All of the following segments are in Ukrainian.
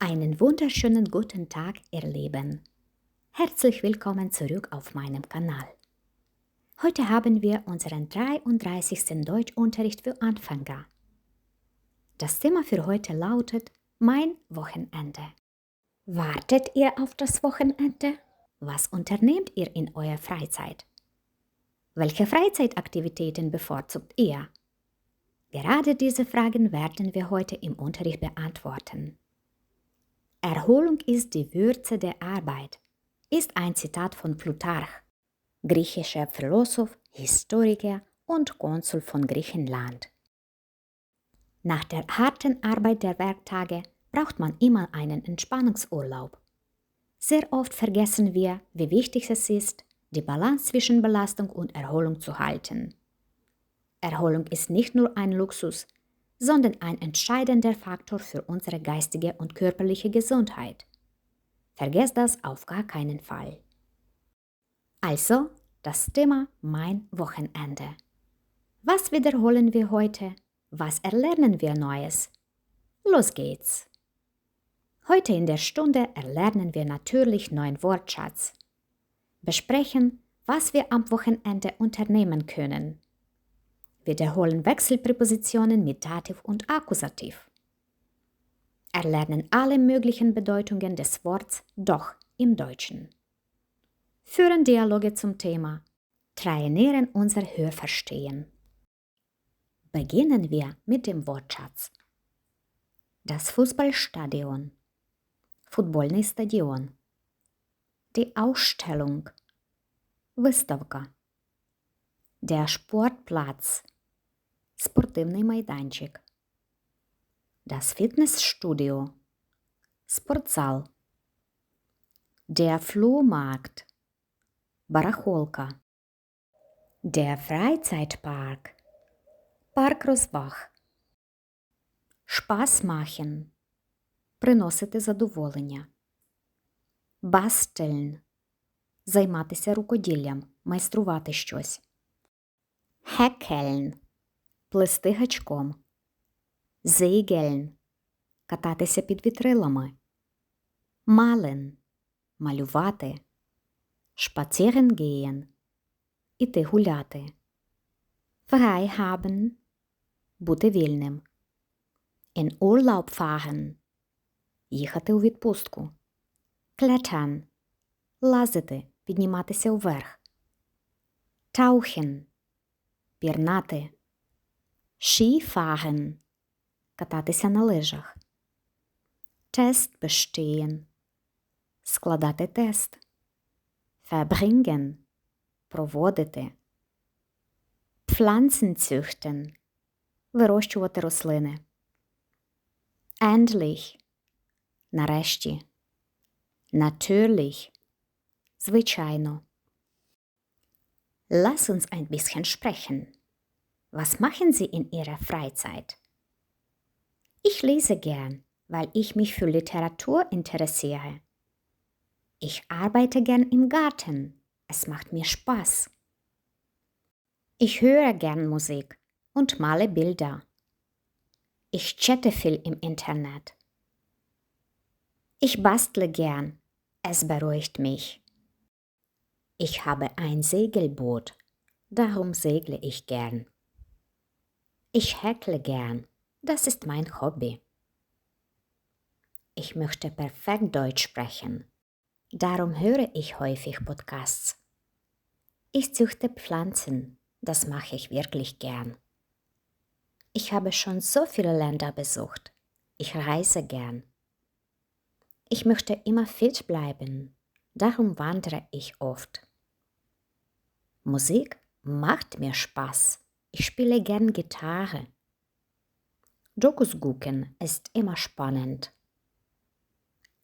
Einen wunderschönen guten Tag, ihr Lieben. Herzlich willkommen zurück auf meinem Kanal. Heute haben wir unseren 33. Deutschunterricht für Anfänger. Das Thema für heute lautet Mein Wochenende. Wartet ihr auf das Wochenende? Was unternehmt ihr in eurer Freizeit? Welche Freizeitaktivitäten bevorzugt ihr? Gerade diese Fragen werden wir heute im Unterricht beantworten. Erholung ist die Würze der Arbeit, ist ein Zitat von Plutarch, griechischer Philosoph, Historiker und Konsul von Griechenland. Nach der harten Arbeit der Werktage braucht man immer einen Entspannungsurlaub. Sehr oft vergessen wir, wie wichtig es ist, die Balance zwischen Belastung und Erholung zu halten. Erholung ist nicht nur ein Luxus, sondern ein entscheidender Faktor für unsere geistige und körperliche Gesundheit. Vergesst das auf gar keinen Fall. Also, das Thema Mein Wochenende. Was wiederholen wir heute? Was erlernen wir Neues? Los geht's! Heute in der Stunde erlernen wir natürlich neuen Wortschatz. Besprechen, was wir am Wochenende unternehmen können wiederholen Wechselpräpositionen mit Dativ und Akkusativ. Erlernen alle möglichen Bedeutungen des Worts doch im Deutschen. Führen Dialoge zum Thema. Trainieren unser Hörverstehen. Beginnen wir mit dem Wortschatz. Das Fußballstadion. Футбольный стадіон. Die Ausstellung. Выставка. Der Sportplatz Спортивний майданчик. Das Fitnessstudio. Спортзал. Der Flohmarkt. Барахолка. Der Freizeitpark. Парк розваг. Spaß. Приносити задоволення. Basteln. Займатися рукоділлям, майструвати щось. Häkeln плести гачком, Зейгельн кататися під вітрилами, мален малювати, шпацірен іти гуляти, frei бути вільним, in Urlaub fahren їхати у відпустку, klettern лазити, підніматися вверх, tauchen пірнати. Skifahren – кататися на лижах. Тест bestehen – складати тест. Verbringen – проводити. Pflanzen züchten – вирощувати рослини. Endlich – нарешті. Natürlich – звичайно. Lass uns ein bisschen sprechen. Was machen Sie in Ihrer Freizeit? Ich lese gern, weil ich mich für Literatur interessiere. Ich arbeite gern im Garten. Es macht mir Spaß. Ich höre gern Musik und male Bilder. Ich chatte viel im Internet. Ich bastle gern. Es beruhigt mich. Ich habe ein Segelboot. Darum segle ich gern. Ich häkle gern. Das ist mein Hobby. Ich möchte perfekt Deutsch sprechen. Darum höre ich häufig Podcasts. Ich züchte Pflanzen. Das mache ich wirklich gern. Ich habe schon so viele Länder besucht. Ich reise gern. Ich möchte immer fit bleiben. Darum wandere ich oft. Musik macht mir Spaß. Ich spiele gern Gitarre. Dokus gucken ist immer spannend.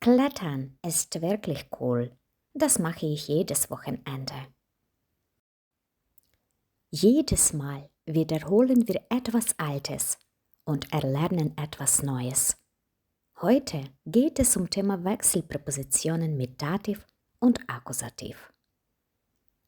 Klettern ist wirklich cool. Das mache ich jedes Wochenende. Jedes Mal wiederholen wir etwas Altes und erlernen etwas Neues. Heute geht es um Thema Wechselpräpositionen mit Dativ und Akkusativ.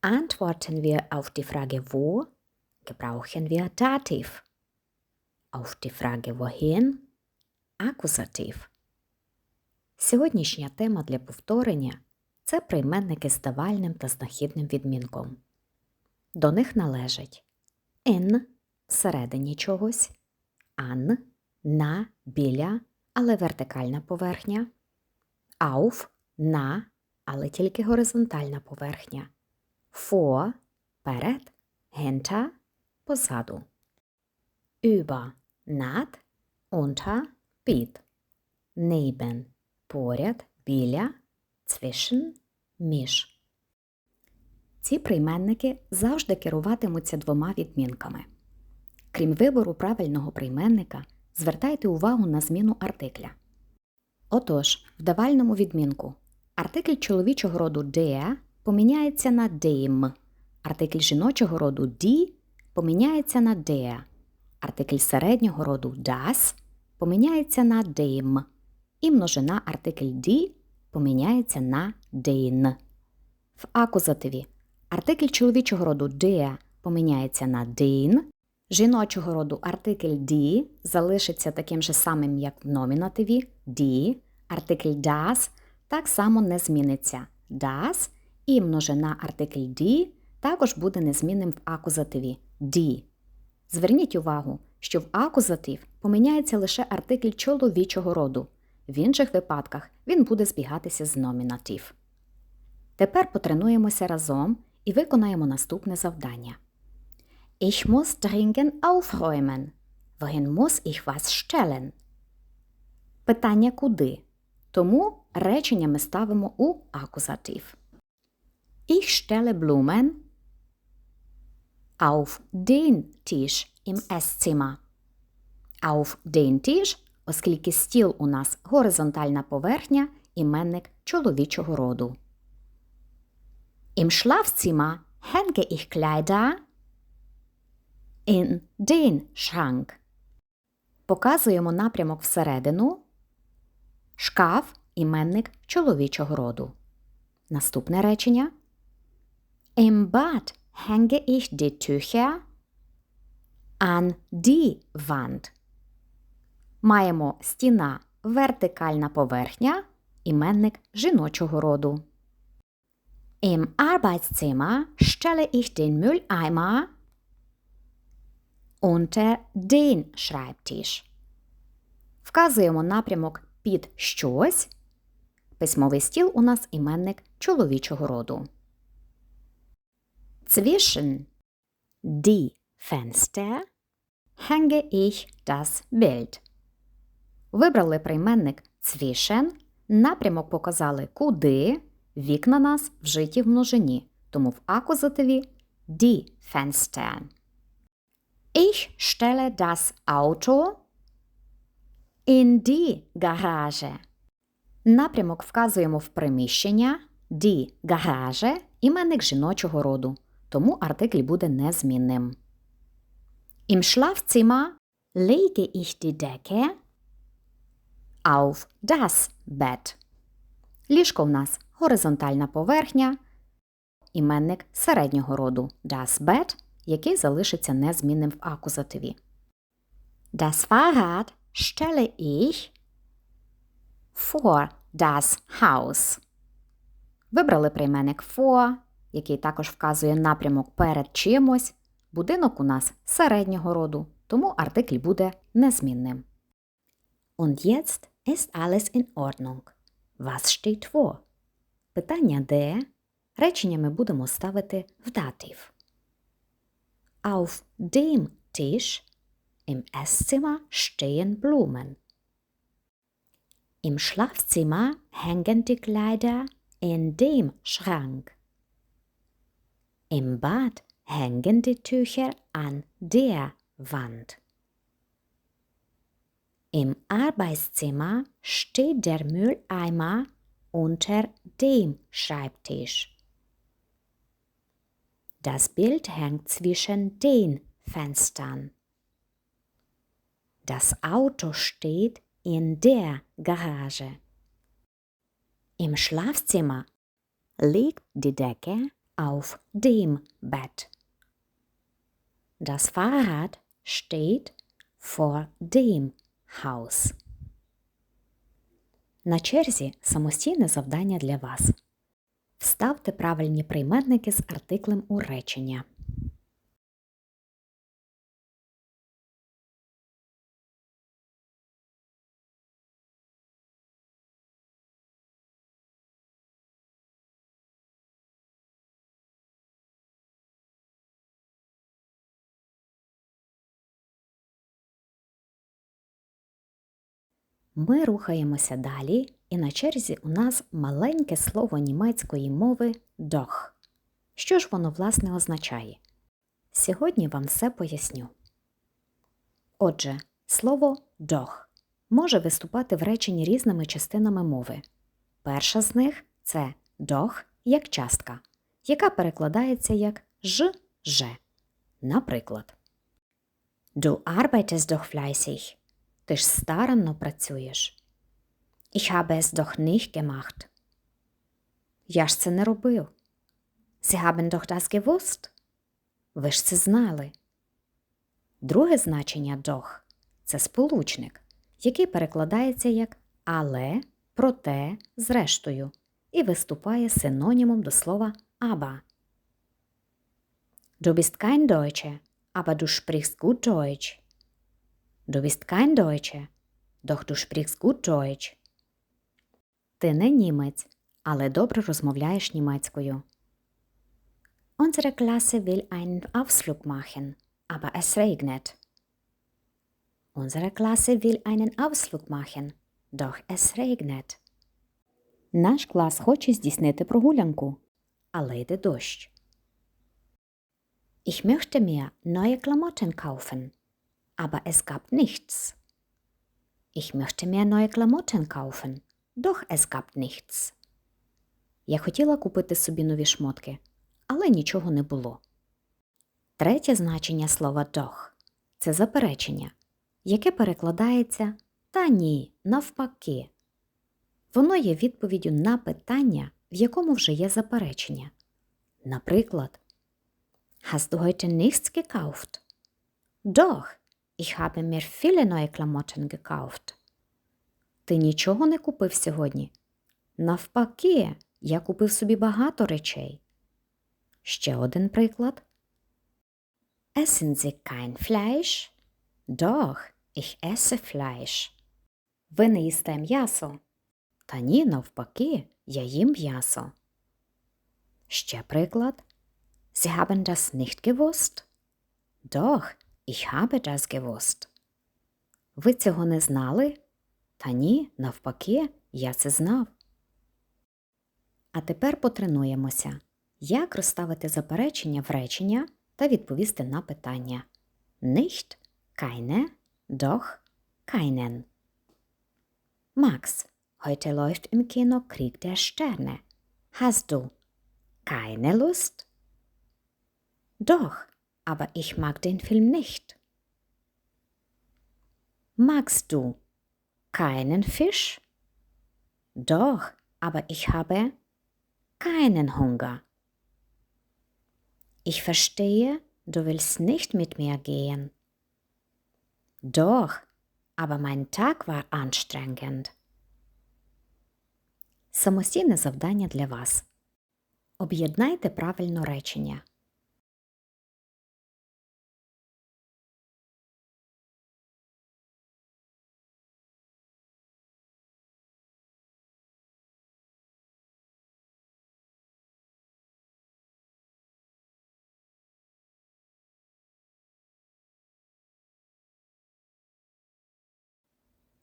Antworten wir auf die Frage wo, gebrauchen wir Dativ. Auf die Frage wohin? Akkusativ. Сьогоднішня тема для повторення це прийменники з давальним та знахідним відмінком. До них належать in всередині чогось, an на біля, але вертикальна поверхня, auf на, але тільки горизонтальна поверхня, vor перед, hinter позаду, über над, unter під, neben поряд, біля, zwischen між. Ці прийменники завжди керуватимуться двома відмінками. Крім вибору правильного прийменника, звертайте увагу на зміну артикля. Отож, в давальному відмінку артикль чоловічого роду der поміняється на dem, артикль жіночого роду die поміняється на der, артикль середнього роду das поміняється на dem, і множина артикль die поміняється на den. В акузативі артикль чоловічого роду der поміняється на den, жіночого роду артикль die залишиться таким же самим, як в номінативі die, артикль das так само не зміниться. Das, і множина артикль die також буде незмінним в акузативі die. Зверніть увагу, що в акузатив поміняється лише артикль чоловічого роду. В інших випадках він буде збігатися з номінатив. Тепер потренуємося разом і виконаємо наступне завдання. Ich muss dringend aufräumen. Wohin muss ich was stellen? Питання куди? Тому речення ми ставимо у акузатив. Ich stelle Blumen auf den Tisch im Esszimmer. Auf den Tisch, оскільки стіл у нас горизонтальна поверхня, іменник чоловічого роду. Im Schlafzimmer hänge ich Kleider in den Schrank. Показуємо напрямок всередину. Шкаф іменник чоловічого роду. Наступне речення. Im Bad hänge ich die Tücher an die Wand. Маємо стіна вертикальна поверхня, іменник жіночого роду. Im Arbeitszimmer stelle ich den Mülleimer unter den Schreibtisch. Вказуємо напрямок під щось. Письмовий стіл у нас іменник чоловічого роду. Zwischen die Fenster hänge ich das Bild. Вибрали прийменник zwischen, напрямок показали куди, вікна нас вжиті в множині, тому в акузативі die Fenster. Ich stelle das Auto in die Garage. Напрямок вказуємо в приміщення die Garage іменник жіночого роду, тому артикль буде незмінним. Im Schlafzimmer lege ich die Decke auf das Bett. Ліжко в нас горизонтальна поверхня, іменник середнього роду das Bett, який залишиться незмінним в акузативі. Das Fahrrad stelle ich vor das Haus. Вибрали прийменник vor, який також вказує напрямок перед чимось. Будинок у нас середнього роду, тому артикль буде незмінним. Und jetzt ist alles in Ordnung. Was steht vor? Питання де? Речення ми будемо ставити в датив. Auf dem Tisch im Esszimmer stehen Blumen. Im Schlafzimmer hängen die Kleider in dem Schrank. Im Bad hängen die Tücher an der Wand. Im Arbeitszimmer steht der Mülleimer unter dem Schreibtisch. Das Bild hängt zwischen den Fenstern. Das Auto steht in der Garage. Im Schlafzimmer liegt die Decke auf dem Bett. Das Fahrrad steht vor dem Haus. На черзі самостійне завдання для вас. Вставте правильні прийменники з артиклем у речення. Ми рухаємося далі, і на черзі у нас маленьке слово німецької мови «doch». Що ж воно власне означає? Сьогодні вам все поясню. Отже, слово «doch» може виступати в реченні різними частинами мови. Перша з них це «doch» як частка, яка перекладається як ж же. Наприклад, Du arbeitest doch fleißig. Ти ж старанно працюєш. Ich habe es doch nicht gemacht. Я ж це не робив. Sie haben doch das gewusst. Ви ж це знали. Друге значення doch – це сполучник, який перекладається як але, проте, зрештою, і виступає синонімом до слова aber. Du bist kein Deutsche, aber du sprichst gut Deutsch. Du bist kein Deutsche, doch du sprichst gut Deutsch. Ти не німець, але добре розмовляєш німецькою. Unsere Klasse will einen Ausflug machen, aber es regnet. Unsere Klasse will einen Ausflug machen, doch es regnet. Наш клас хоче здійснити прогулянку, але йде дощ. Ich möchte mir neue Klamotten kaufen, aber es gab nichts. Ich möchte mir neue Klamotten kaufen, doch es gab nichts. Я хотіла купити собі нові шмотки, але нічого не було. Третє значення слова doch – це заперечення, яке перекладається та ні, навпаки. Воно є відповіддю на питання, в якому вже є заперечення. Наприклад, Hast du heute nichts gekauft? Doch, ich habe mir viele neue Klamotten gekauft. Ти нічого не купив сьогодні? Навпаки, я купив собі багато речей. Ще один приклад. Essen Sie kein Fleisch? Doch, ich esse Fleisch. Ви не їсте м'ясо? Та ні, навпаки, я їм м'ясо. Ще приклад. Sie haben das nicht gewusst? Doch, ich habe das gewusst. Ви цього не знали? Та ні, навпаки, я це знав. А тепер потренуємося, як розставити заперечення в речення та відповісти на питання. Nicht, keine, doch, keinen. Max, heute läuft im Kino Krieg der Sterne. Hast du keine Lust? Doch, aber ich mag den Film nicht. Magst du keinen Fisch? Doch, aber ich habe keinen Hunger. Ich verstehe, du willst nicht mit mir gehen. Doch, aber mein Tag war anstrengend. Самостійне завдання для вас. Об'єднайте правильно речення.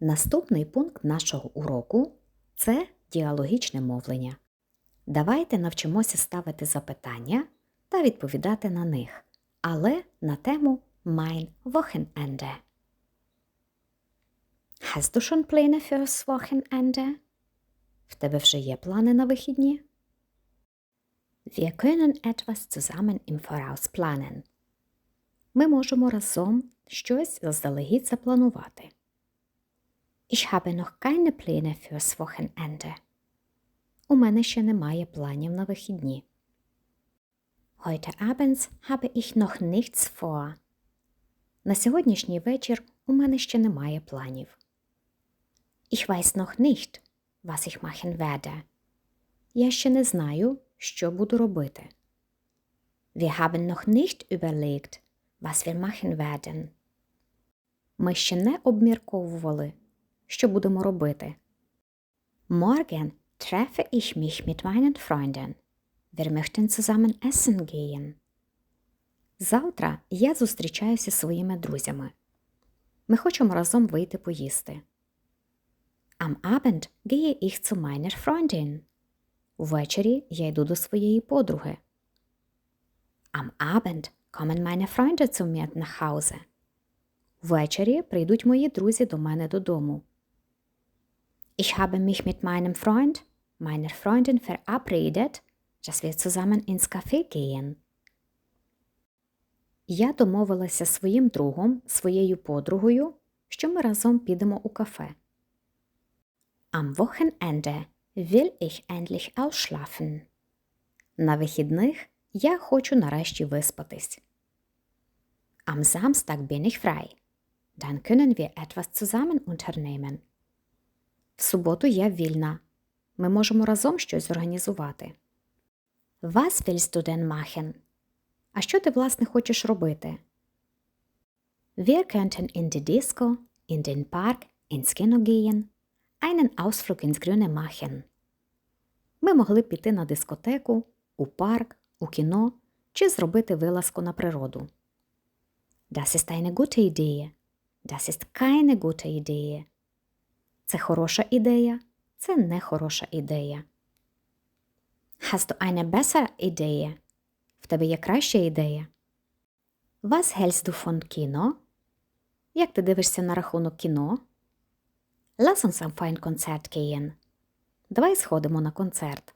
Наступний пункт нашого уроку це діалогічне мовлення. Давайте навчимося ставити запитання та відповідати на них, але на тему Mein Wochenende. Hast du schon Pläne fürs Wochenende? В тебе вже є плани на вихідні? Wir können etwas zusammen im Voraus planen. Ми можемо разом щось заздалегідь запланувати. Ich habe noch keine Pläne fürs Wochenende. У мене ще немає планів на вихідні. Heute abends habe ich noch nichts vor. На сьогоднішній вечір у мене ще немає планів. Ich weiß noch nicht, was ich machen werde. Я ще не знаю, що буду робити. Wir haben noch nicht überlegt, was wir machen werden. Ми ще не обмірковували, що будемо робити. Morgen treffe ich mich mit meinen Freunden. Wir möchten zusammen essen gehen. Завтра я зустрічаюся зі своїми друзями. Ми хочемо разом вийти поїсти. Am Abend gehe ich zu meiner Freundin. Ввечері я йду до своєї подруги. Am Abend kommen meine Freunde zu mir nach Hause. Ввечері прийдуть мої друзі до мене додому. Ich habe mich mit meinem Freund, meiner Freundin verabredet, dass wir zusammen ins Café gehen. Я домовилася своїм другом, своєю подругою, що ми разом підемо у кафе. Am Wochenende will ich endlich ausschlafen. На вихідних я хочу нарешті виспатись. Am Samstag bin ich frei. Dann können wir etwas zusammen unternehmen. В суботу я вільна. Ми можемо разом щось зорганізувати. Was willst du denn machen? А що ти, власне, хочеш робити? Wir könnten in die Disco, in den Park, ins Kino gehen, einen Ausflug ins Grüne machen. Ми могли піти на дискотеку, у парк, у кіно чи зробити вилазку на природу. Das ist eine gute Idee. Das ist keine gute Idee. Це хороша ідея, це не хороша ідея. Hast du eine bessere Idee? В тебе є краща ідея? Was hältst du von Kino? Як ти дивишся на рахунок кіно? Lass uns auf ein Konzert gehen. Давай сходимо на концерт.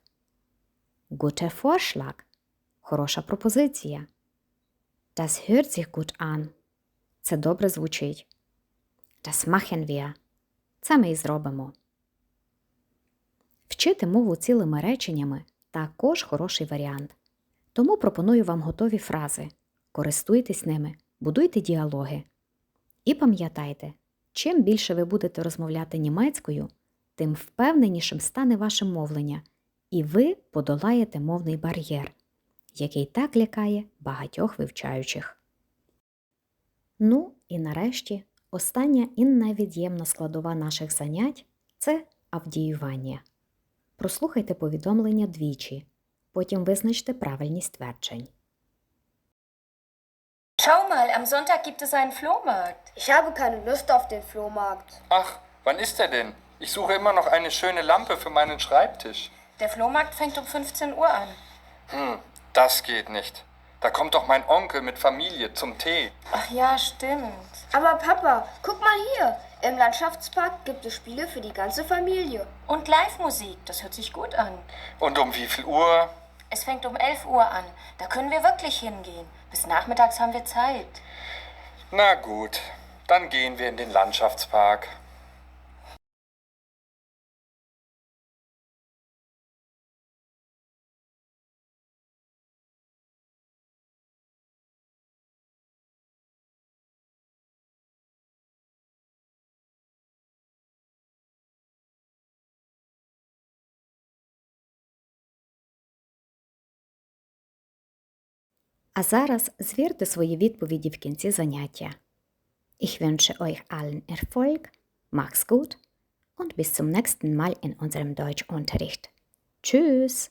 Guter Vorschlag. Хороша пропозиція. Das hört sich gut an. Це добре звучить. Das machen wir. Це ми і зробимо. Вчити мову цілими реченнями також хороший варіант. Тому пропоную вам готові фрази. Користуйтесь ними, будуйте діалоги. І пам'ятайте, чим більше ви будете розмовляти німецькою, тим впевненішим стане ваше мовлення, і ви подолаєте мовний бар'єр, який так лякає багатьох вивчаючих. Ну і нарешті остання і невід'ємна складова наших занять це авдіювання. Прослухайте повідомлення двічі, потім визначте правильність тверджень. Schau mal, am Sonntag gibt es einen Flohmarkt. Ich habe keine Lust auf den Flohmarkt. Ach, wann ist er denn? Ich suche immer noch eine schöne Lampe für meinen Schreibtisch. Der Flohmarkt fängt um 15 Uhr an. Hm, das geht nicht. Da kommt doch mein Onkel mit Familie zum Tee. Ach ja, stimmt. Aber Papa, guck mal hier. Im Landschaftspark gibt es Spiele für die ganze Familie. Und Live-Musik, das hört sich gut an. Und um wie viel Uhr? Es fängt um 11 Uhr an. Da können wir wirklich hingehen. Bis nachmittags haben wir Zeit. Na gut, dann gehen wir in den Landschaftspark. А зараз звірте свої відповіді в кінці заняття. Ich wünsche euch allen Erfolg, mach's gut und bis zum nächsten Mal in unserem Deutschunterricht. Tschüss!